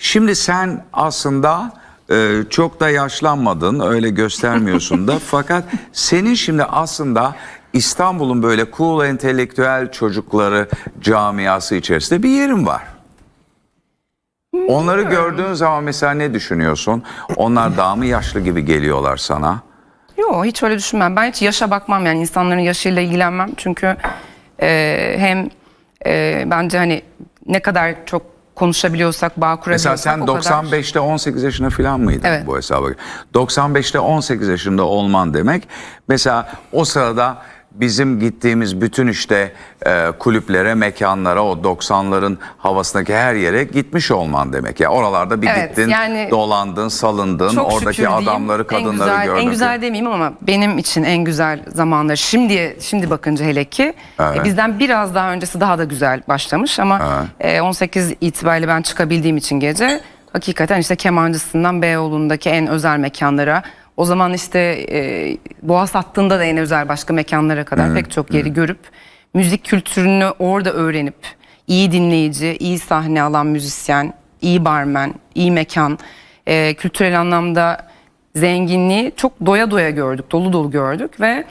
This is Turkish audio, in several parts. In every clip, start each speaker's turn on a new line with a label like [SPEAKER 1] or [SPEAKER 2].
[SPEAKER 1] Şimdi sen aslında e, çok da yaşlanmadın öyle göstermiyorsun da fakat senin şimdi aslında İstanbul'un böyle cool entelektüel çocukları camiası içerisinde bir yerin var. Onları gördüğün zaman mesela ne düşünüyorsun? Onlar daha mı yaşlı gibi geliyorlar sana?
[SPEAKER 2] Yok hiç öyle düşünmem. Ben hiç yaşa bakmam yani insanların yaşıyla ilgilenmem. Çünkü e, hem e, bence hani ne kadar çok konuşabiliyorsak, bağ kurabiliyorsak
[SPEAKER 1] Mesela sen
[SPEAKER 2] o kadar...
[SPEAKER 1] 95'te 18 yaşında falan mıydın
[SPEAKER 2] Evet.
[SPEAKER 1] bu hesaba? 95'te 18 yaşında olman demek. Mesela o sırada bizim gittiğimiz bütün işte e, kulüplere, mekanlara, o 90'ların havasındaki her yere gitmiş olman demek. Ya oralarda bir
[SPEAKER 2] Evet,
[SPEAKER 1] gittin,
[SPEAKER 2] yani
[SPEAKER 1] dolandın, salındın,
[SPEAKER 2] Çok
[SPEAKER 1] oradaki
[SPEAKER 2] şükür diyeyim,
[SPEAKER 1] adamları,
[SPEAKER 2] en
[SPEAKER 1] kadınları
[SPEAKER 2] güzel,
[SPEAKER 1] gördün.
[SPEAKER 2] En güzel demeyeyim ama benim için en güzel zamanları şimdiye şimdi bakınca hele ki
[SPEAKER 1] Evet.
[SPEAKER 2] e, bizden biraz daha öncesi daha da güzel başlamış ama e, 18 itibariyle ben çıkabildiğim için gece hakikaten işte kemancısından Beyoğlu'ndaki en özel mekanlara o zaman işte e, Boğaz hattında da en özel başka mekanlara kadar pek çok yeri görüp müzik kültürünü orada öğrenip iyi dinleyici, iyi sahne alan müzisyen, iyi barmen, iyi mekan, e, kültürel anlamda zenginliği çok doya doya gördük, dolu dolu gördük ve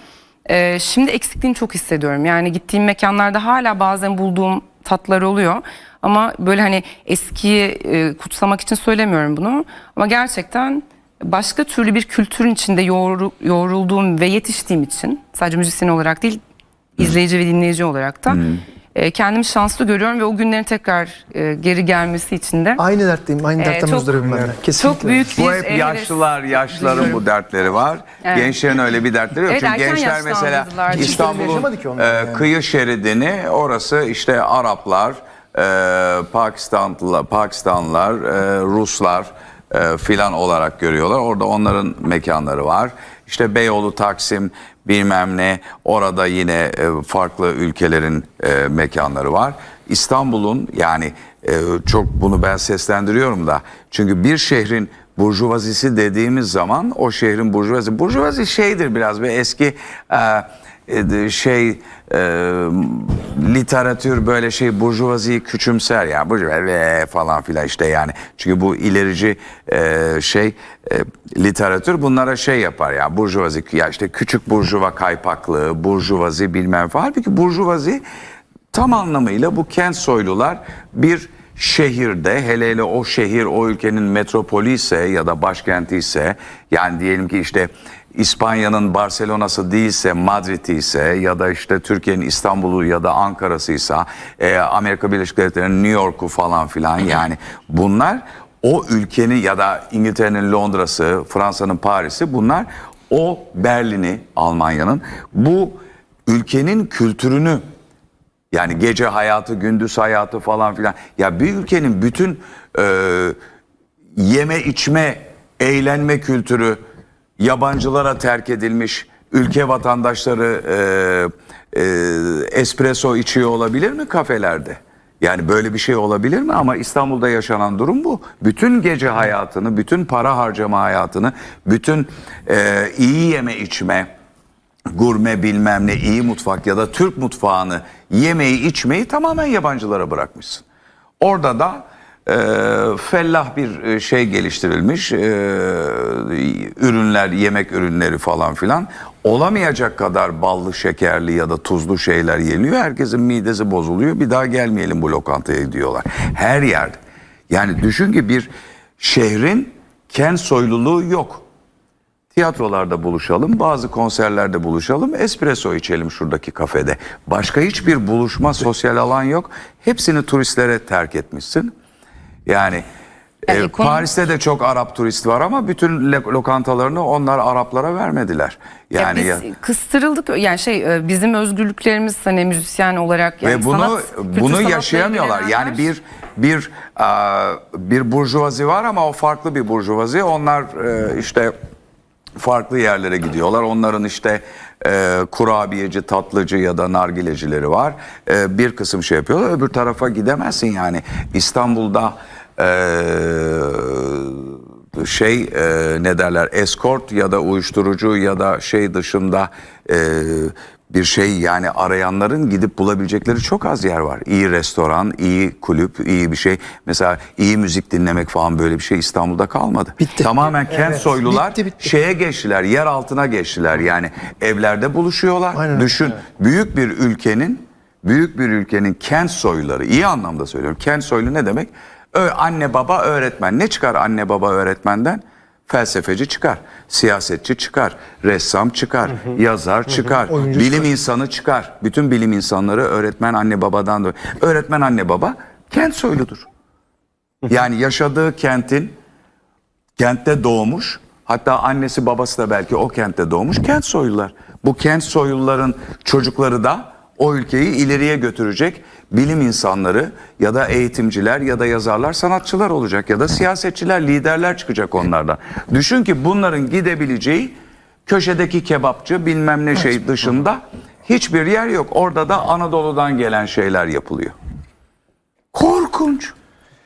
[SPEAKER 2] e, şimdi eksikliğini çok hissediyorum. Yani gittiğim mekanlarda hala bazen bulduğum tatlar oluyor. Ama böyle hani eskiyi e, kutsamak için söylemiyorum bunu. Ama gerçekten başka türlü bir kültürün içinde yoğru- yoğrulduğum ve yetiştiğim için sadece müzisyen olarak değil izleyici ve dinleyici olarak da e, kendimi şanslı görüyorum ve o günlerin tekrar e, geri gelmesi için de
[SPEAKER 3] Aynı dertteyim, aynı
[SPEAKER 2] Ee,
[SPEAKER 3] dertten
[SPEAKER 2] çok-
[SPEAKER 3] muzdurabım ben de. Kesinlikle.
[SPEAKER 2] çok büyük bir
[SPEAKER 1] Bu hep
[SPEAKER 2] e,
[SPEAKER 1] yaşlılar, yaşlıların bu
[SPEAKER 2] duyuyorum.
[SPEAKER 1] dertleri var.
[SPEAKER 2] Evet.
[SPEAKER 1] Gençlerin öyle bir dertleri yok.
[SPEAKER 2] Evet,
[SPEAKER 1] Çünkü gençler mesela İstanbul'un
[SPEAKER 3] yaşamadı ki onlar
[SPEAKER 1] e,
[SPEAKER 3] yani.
[SPEAKER 1] kıyı şeridini orası işte Araplar, e, Pakistanlılar, Pakistanlılar, e, Ruslar e, filan olarak görüyorlar. Orada onların mekanları var. İşte Beyoğlu, Taksim bilmem ne orada yine e, farklı ülkelerin e, mekanları var. İstanbul'un yani e, çok bunu ben seslendiriyorum da çünkü bir şehrin burjuvazisi dediğimiz zaman o şehrin burjuvazi burjuvazi şeydir biraz ve eski e, şey e, literatür böyle şey burjuvaziyi küçümser yani burjuvazi ve falan filan işte yani. Çünkü bu ilerici e, şey e, literatür bunlara şey yapar ya burjuvazi ya işte küçük burjuva kaypaklığı burjuvazi bilmem falan. Halbuki burjuvazi tam anlamıyla bu kent soylular bir şehirde hele hele o şehir o ülkenin metropolü ise ya da başkenti ise yani diyelim ki işte İspanya'nın Barcelona'sı değilse Madrid'i ise ya da işte Türkiye'nin İstanbul'u ya da Ankara'sı ise e, Amerika Birleşik Devletleri'nin New York'u falan filan yani bunlar o ülkenin ya da İngiltere'nin Londra'sı, Fransa'nın Paris'i bunlar o Berlin'i Almanya'nın bu ülkenin kültürünü yani gece hayatı, gündüz hayatı falan filan. Ya bir ülkenin bütün e, yeme içme, eğlenme kültürü yabancılara terk edilmiş. Ülke vatandaşları e, e, espresso içiyor olabilir mi kafelerde? Yani böyle bir şey olabilir mi? Ama İstanbul'da yaşanan durum bu. Bütün gece hayatını, bütün para harcama hayatını, bütün e, iyi yeme içme, gurme bilmem ne iyi mutfak ya da Türk mutfağını yemeği içmeyi tamamen yabancılara bırakmışsın. Orada da e, fellah bir e, şey geliştirilmiş e, ürünler yemek ürünleri falan filan olamayacak kadar ballı şekerli ya da tuzlu şeyler yeniyor herkesin midesi bozuluyor bir daha gelmeyelim bu lokantaya diyorlar her yerde yani düşün ki bir şehrin kent soyluluğu yok Tiyatrolarda buluşalım, bazı konserlerde buluşalım, espresso içelim şuradaki kafede. Başka hiçbir buluşma, sosyal alan yok. Hepsini turistlere terk etmişsin. Yani e,
[SPEAKER 2] Yani ekonomi-
[SPEAKER 1] Paris'te de çok Arap turist var ama bütün lo- lokantalarını onlar Araplara vermediler.
[SPEAKER 2] Ya
[SPEAKER 1] Yani
[SPEAKER 2] biz
[SPEAKER 1] ya,
[SPEAKER 2] kıstırıldık yani şey e, bizim özgürlüklerimiz hani müzisyen olarak yani
[SPEAKER 1] ve bunu
[SPEAKER 2] sanat,
[SPEAKER 1] bunu yaşayamıyorlar. Yani bir bir bir burjuvazi var ama o farklı bir burjuvazi. Onlar e, işte farklı yerlere gidiyorlar. Onların işte e, kurabiyeci, tatlıcı ya da nargilecileri var. E, bir kısım şey yapıyorlar. Öbür tarafa gidemezsin yani. İstanbul'da e, şey e, ne derler eskort ya da uyuşturucu ya da şey dışında e, bir şey yani arayanların gidip bulabilecekleri çok az yer var. İyi restoran, iyi kulüp, iyi bir şey. Mesela iyi müzik dinlemek falan böyle bir şey İstanbul'da kalmadı.
[SPEAKER 3] Bitti.
[SPEAKER 1] Tamamen kent
[SPEAKER 3] Evet,
[SPEAKER 1] soylular
[SPEAKER 3] bitti, bitti.
[SPEAKER 1] şeye geçtiler, yer altına geçtiler. Yani evlerde buluşuyorlar.
[SPEAKER 3] Aynen.
[SPEAKER 1] Düşün büyük bir ülkenin büyük bir ülkenin kent soyluları iyi anlamda söylüyorum. Kent soylu ne demek? Ö, anne baba öğretmen. Ne çıkar anne baba öğretmenden? Felsefeci çıkar, siyasetçi çıkar, ressam çıkar, yazar çıkar,
[SPEAKER 3] Oyuncu
[SPEAKER 1] bilim insanı çıkar. Bütün bilim insanları öğretmen anne babadan da. Öğretmen anne baba kent soyludur. Yani yaşadığı kentin kentte doğmuş. Hatta annesi babası da belki o kentte doğmuş. Kent soylular. Bu kent soyluların çocukları da o ülkeyi ileriye götürecek bilim insanları ya da eğitimciler ya da yazarlar, sanatçılar olacak ya da siyasetçiler, liderler çıkacak onlardan. Düşün ki bunların gidebileceği köşedeki kebapçı bilmem ne şey dışında hiçbir yer yok. Orada da Anadolu'dan gelen şeyler yapılıyor. Korkunç.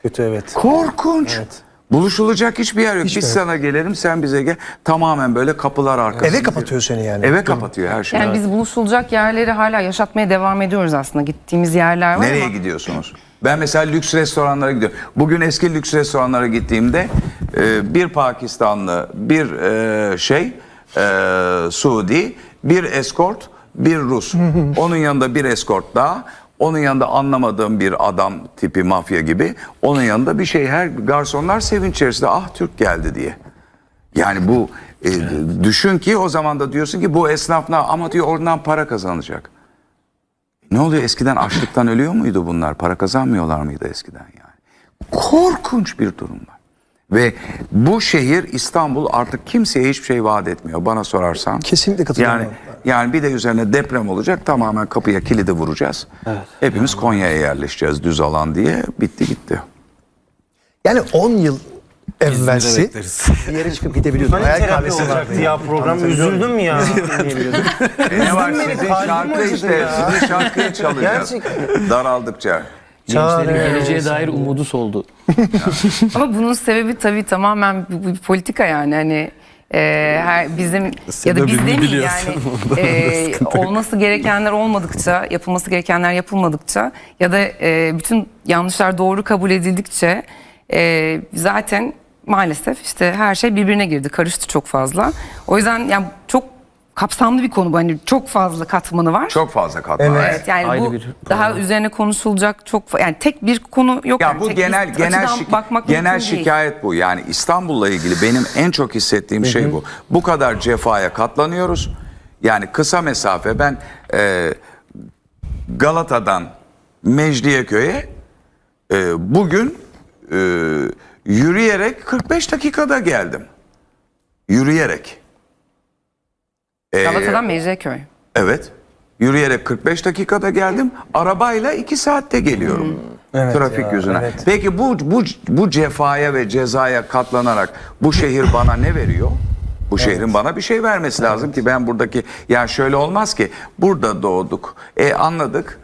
[SPEAKER 3] Kötü evet.
[SPEAKER 1] Korkunç.
[SPEAKER 3] Evet.
[SPEAKER 1] Buluşulacak hiçbir yer yok.
[SPEAKER 3] Hiçbir
[SPEAKER 1] Biz
[SPEAKER 3] yer
[SPEAKER 1] sana gelelim sen bize gel. Tamamen böyle kapılar arkasında.
[SPEAKER 3] Eve kapatıyor seni yani.
[SPEAKER 1] Eve kapatıyor her şeyi.
[SPEAKER 2] Yani biz buluşulacak yerleri hala yaşatmaya devam ediyoruz aslında. Gittiğimiz yerler var
[SPEAKER 1] Nereye
[SPEAKER 2] ama
[SPEAKER 1] gidiyorsunuz? Ben mesela lüks restoranlara gidiyorum. Bugün eski lüks restoranlara gittiğimde e, bir Pakistanlı, bir e, şey, e, Suudi, bir eskort, bir Rus. Onun yanında bir eskort daha. Onun yanında anlamadığım bir adam tipi mafya gibi. Onun yanında bir şey her garsonlar sevinç içerisinde ah Türk geldi diye. Yani bu e, düşün ki o zaman da diyorsun ki bu esnaf ne ama diyor oradan para kazanacak. Ne oluyor eskiden açlıktan ölüyor muydu bunlar? Para kazanmıyorlar mıydı eskiden yani? Korkunç bir durum var. Ve bu şehir İstanbul artık kimseye hiçbir şey vaat etmiyor bana sorarsan.
[SPEAKER 3] Kesinlikle katılıyorum.
[SPEAKER 1] Yani yani bir de üzerine deprem olacak tamamen kapıya kilidi vuracağız. Hepimiz Konya'ya yerleşeceğiz düz alan diye bitti gitti.
[SPEAKER 3] Yani 10 yıl evvelsi bir yere çıkıp gidebiliyordun.
[SPEAKER 4] Hani
[SPEAKER 3] Hayal
[SPEAKER 4] terapi
[SPEAKER 3] kahvesi vardı.
[SPEAKER 4] olacaktı ya program üzüldüm ya.
[SPEAKER 1] Ne var sizin şarkı işte sizin şarkıyı çalacağız.
[SPEAKER 4] Gerçekten.
[SPEAKER 1] Daraldıkça.
[SPEAKER 5] Gençlerin
[SPEAKER 4] Çare
[SPEAKER 5] geleceğe
[SPEAKER 4] olsun.
[SPEAKER 5] dair umudu soldu.
[SPEAKER 2] Ama bunun sebebi tabii tamamen bir politika yani hani e, her bizim ya da biz
[SPEAKER 5] biliyorsun.
[SPEAKER 2] yani e, olması gerekenler olmadıkça yapılması gerekenler yapılmadıkça ya da e, bütün yanlışlar doğru kabul edildikçe e, zaten maalesef işte her şey birbirine girdi. Karıştı çok fazla. O yüzden yani çok kapsamlı bir konu bu hani çok fazla katmanı var.
[SPEAKER 1] Çok fazla katman.
[SPEAKER 3] Evet.
[SPEAKER 2] Evet yani
[SPEAKER 5] Ayrı
[SPEAKER 2] bu
[SPEAKER 5] bir
[SPEAKER 2] daha üzerine konuşulacak çok fa- yani tek bir konu yok.
[SPEAKER 1] Ya
[SPEAKER 2] yani.
[SPEAKER 1] bu
[SPEAKER 2] Tek bir
[SPEAKER 1] genel genel
[SPEAKER 2] açıdan
[SPEAKER 1] şik-
[SPEAKER 2] bakmak
[SPEAKER 1] genel
[SPEAKER 2] mümkün değil.
[SPEAKER 1] şikayet bu. Yani İstanbul'la ilgili benim en çok hissettiğim şey bu. Bu kadar cefaya katlanıyoruz. Yani kısa mesafe ben e, Galata'dan Mecidiyeköy'e e, bugün e, yürüyerek 45 dakikada geldim. Yürüyerek. E,
[SPEAKER 2] Galata'dan Mecidiyeköy.
[SPEAKER 1] Evet. Yürüyerek 45 dakikada geldim. Arabayla 2 saatte geliyorum.
[SPEAKER 3] Evet
[SPEAKER 1] Trafik
[SPEAKER 3] ya,
[SPEAKER 1] yüzüne.
[SPEAKER 3] evet.
[SPEAKER 1] Peki bu bu bu cefaya ve cezaya katlanarak bu şehir bana ne veriyor? Bu şehrin bana bir şey vermesi lazım ki ben buradaki ya şöyle olmaz ki burada doğduk. E anladık.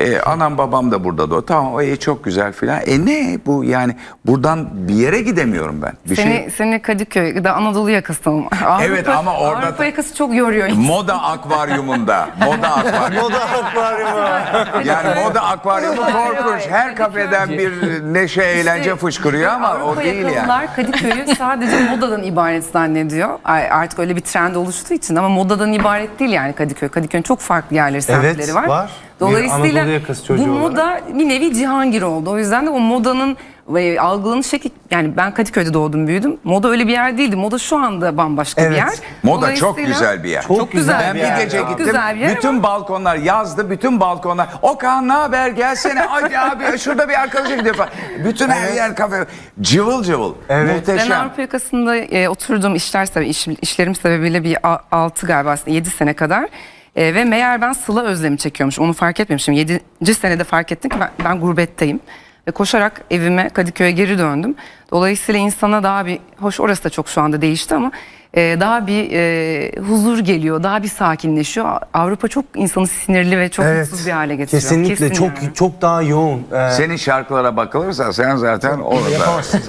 [SPEAKER 1] E, anam babam da burada doğdu. Tamam o iyi çok güzel filan. E ne bu yani buradan bir yere gidemiyorum ben. Bir
[SPEAKER 2] Seni,
[SPEAKER 1] şey
[SPEAKER 2] seni Kadıköy da Anadolu yakasından. Avrupa,
[SPEAKER 1] Evet, ama orada-
[SPEAKER 2] Avrupa yakası çok yoruyor. insanı.
[SPEAKER 1] Moda akvaryumunda. Moda akvaryumunda.
[SPEAKER 4] O da akvaryumu.
[SPEAKER 1] Yani moda akvaryumu korkunç. Her kafeden bir neşe, eğlence fışkırıyor ama o
[SPEAKER 2] Avrupa
[SPEAKER 1] değil yani.
[SPEAKER 2] Kadıköy'ü sadece modadan ibaret zannediyor. Ay, Artık öyle bir trend oluştuğu için ama modadan ibaret değil yani Kadıköy. Kadıköy'ün çok farklı yerleri, semtleri var.
[SPEAKER 4] var. Bir
[SPEAKER 2] Dolayısıyla
[SPEAKER 4] Anadolu yakası çocuğu
[SPEAKER 2] bu
[SPEAKER 4] olarak.
[SPEAKER 2] moda bir nevi Cihangir oldu. O yüzden de o modanın ve algılanış şekli yani ben Kadıköy'de doğdum büyüdüm. Moda öyle bir yer değildi. Moda şu anda bambaşka bir
[SPEAKER 3] Evet.
[SPEAKER 2] yer.
[SPEAKER 1] Moda çok güzel bir yer.
[SPEAKER 2] Çok, güzel
[SPEAKER 1] Ben
[SPEAKER 2] bir
[SPEAKER 1] bir
[SPEAKER 2] yer.
[SPEAKER 1] gece
[SPEAKER 2] Çok
[SPEAKER 1] gittim.
[SPEAKER 2] güzel bir yer
[SPEAKER 1] bütün
[SPEAKER 2] ama-
[SPEAKER 1] balkonlar yazdı. Bütün balkonlar. Okan ne haber gelsene. Hadi abi şurada bir arkadaşa gidiyor falan. Bütün her yer kafe. Cıvıl cıvıl.
[SPEAKER 3] Evet.
[SPEAKER 2] Ben
[SPEAKER 1] Muhteşem.
[SPEAKER 2] Avrupa yakasında e, oturduğum işler iş, işlerim sebebiyle bir 6 galiba aslında 7 sene kadar. E, ve meğer ben Sıla özlemi çekiyormuş. Onu fark etmemişim. 7. senede fark ettim ki ben, ben gurbetteyim. Ve koşarak evime Kadıköy'e geri döndüm. Dolayısıyla insana daha bir, hoş orası da çok şu anda değişti ama e, daha bir e, huzur geliyor, daha bir sakinleşiyor. Avrupa çok insanı sinirli ve çok mutsuz bir hale getiriyor.
[SPEAKER 4] Kesinlikle
[SPEAKER 2] Kesin
[SPEAKER 4] çok
[SPEAKER 2] yani.
[SPEAKER 4] çok daha yoğun. Ee,
[SPEAKER 1] Senin şarkılara bakılırsa sen zaten orada
[SPEAKER 3] Yapamazsın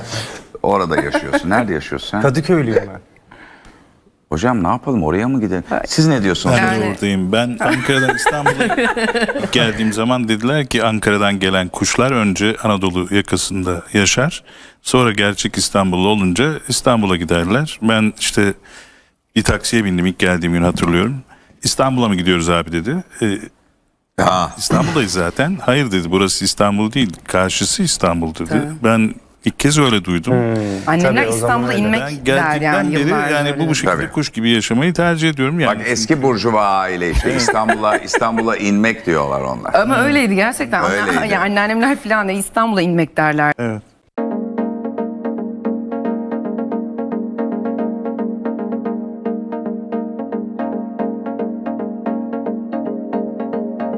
[SPEAKER 1] orada yaşıyorsun. Nerede yaşıyorsun sen?
[SPEAKER 4] Kadıköylüyüm ben.
[SPEAKER 1] Hocam ne yapalım oraya mı gidelim? Siz ne diyorsunuz?
[SPEAKER 5] Ben de
[SPEAKER 2] Yani-
[SPEAKER 5] oradayım. Ben Ankara'dan İstanbul'a geldiğim zaman dediler ki Ankara'dan gelen kuşlar önce Anadolu yakasında yaşar. Sonra gerçek İstanbullu olunca İstanbul'a giderler. Ben işte bir taksiye bindim ilk geldiğim gün hatırlıyorum. İstanbul'a mı gidiyoruz abi dedi. Ee,
[SPEAKER 1] Ha.
[SPEAKER 5] İstanbul'dayız zaten. Hayır dedi burası İstanbul değil. Karşısı İstanbul dedi. Ben ilk kez öyle duydum.
[SPEAKER 2] Annemler
[SPEAKER 4] Tabii, o zaman
[SPEAKER 2] İstanbul'a
[SPEAKER 4] öyle.
[SPEAKER 2] inmek der
[SPEAKER 5] geldikten
[SPEAKER 2] yani
[SPEAKER 5] beri
[SPEAKER 2] yıllardır
[SPEAKER 5] yani bu, bu şekilde
[SPEAKER 1] Tabii.
[SPEAKER 5] kuş gibi yaşamayı tercih ediyorum. Yani
[SPEAKER 1] Bak eski burjuva aile işte İstanbul'a İstanbul'a inmek diyorlar onlar.
[SPEAKER 2] Ama öyleydi gerçekten.
[SPEAKER 1] Öyleydi.
[SPEAKER 2] yani anneannemler falan da İstanbul'a inmek derler.
[SPEAKER 5] Evet.